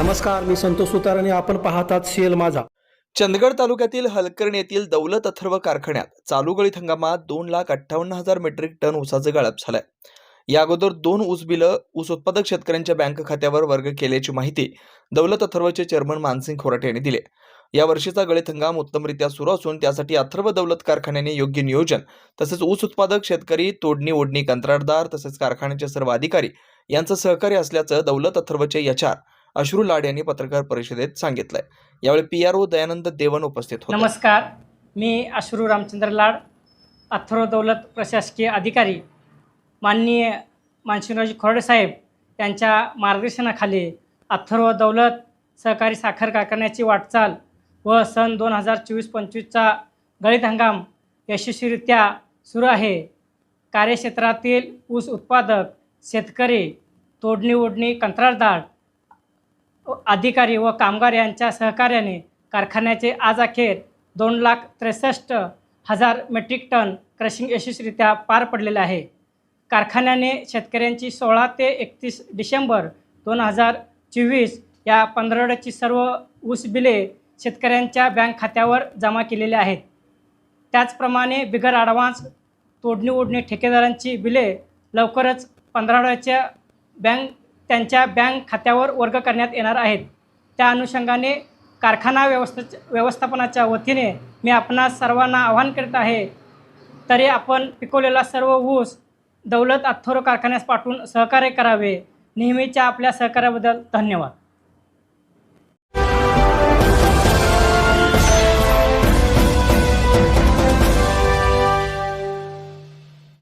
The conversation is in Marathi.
नमस्कार मी संतोष सुतार आणि आपण पाहतात सीएल माझा. चंदगड तालुक्यातील हलकर्णी येथील दौलत अथर्व कारखान्यात चालू गळीत हंगामात दोन लाख अठ्ठावन्न हजार मेट्रिक टन ऊसाचं गाळप झालंय. या अगोदर दोन ऊस बिलं ऊस उत्पादक शेतकऱ्यांच्या बँक खात्यावर वर्ग केल्याची माहिती दौलत अथर्वचे चेअरमन मानसिंग खोराटे यांनी दिली. या वर्षीचा गळीत हंगाम उत्तमरित्या सुरू असून त्यासाठी अथर्व दौलत कारखान्याने योग्य नियोजन तसेच ऊस उत्पादक शेतकरी तोडणी ओढणी कंत्राटदार तसेच कारखान्याचे सर्व अधिकारी यांचं सहकार्य असल्याचं दौलत अथर्वचे यचार अश्रू लाड यांनी पत्रकार परिषदेत सांगितलंय. यावेळी P R O Dayanand Devan उपस्थित होते. नमस्कार. मी अश्रू रामचंद्र लाड अथर्व दौलत प्रशासकीय अधिकारी माननीय मानसिंगरावजी खोरडे साहेब यांच्या मार्गदर्शनाखाली अथर्व दौलत सहकारी साखर कारखान्याची वाटचाल व सन दोन हजार चोवीस पंचवीसचा गळीत हंगाम यशस्वीरित्या सुरू आहे. कार्यक्षेत्रातील ऊस उत्पादक शेतकरी तोडणी ओढणी कंत्राटदार अधिकारी व कामगार यांच्या सहकार्याने कारखान्याचे आज अखेर दोन लाख त्रेसष्ट हजार मेट्रिक टन क्रशिंग यशस्वीरित्या पार पडलेले आहे. कारखान्याने शेतकऱ्यांची सोळा ते एकतीस डिसेंबर दोन हजार चोवीस या पंधरवड्याची सर्व ऊस बिले शेतकऱ्यांच्या बँक खात्यावर जमा केलेली आहेत. त्याचप्रमाणे बिगर ॲडव्हान्स तोडणी ओढणी ठेकेदारांची बिले लवकरच पंधरावड्याच्या बँक त्यांच्या बँक खात्यावर वर्ग करण्यात येणार आहेत. त्या अनुषंगाने कारखाना व्यवस्था व्यवस्थापनाच्या वतीने मी आपणास सर्वांना आवाहन करीत आहे तरी आपण पिकवलेला सर्व ऊस दौलत अथोर कारखान्यास पाठवून सहकार्य करावे. नेहमीच्या आपल्या सहकार्याबद्दल धन्यवाद.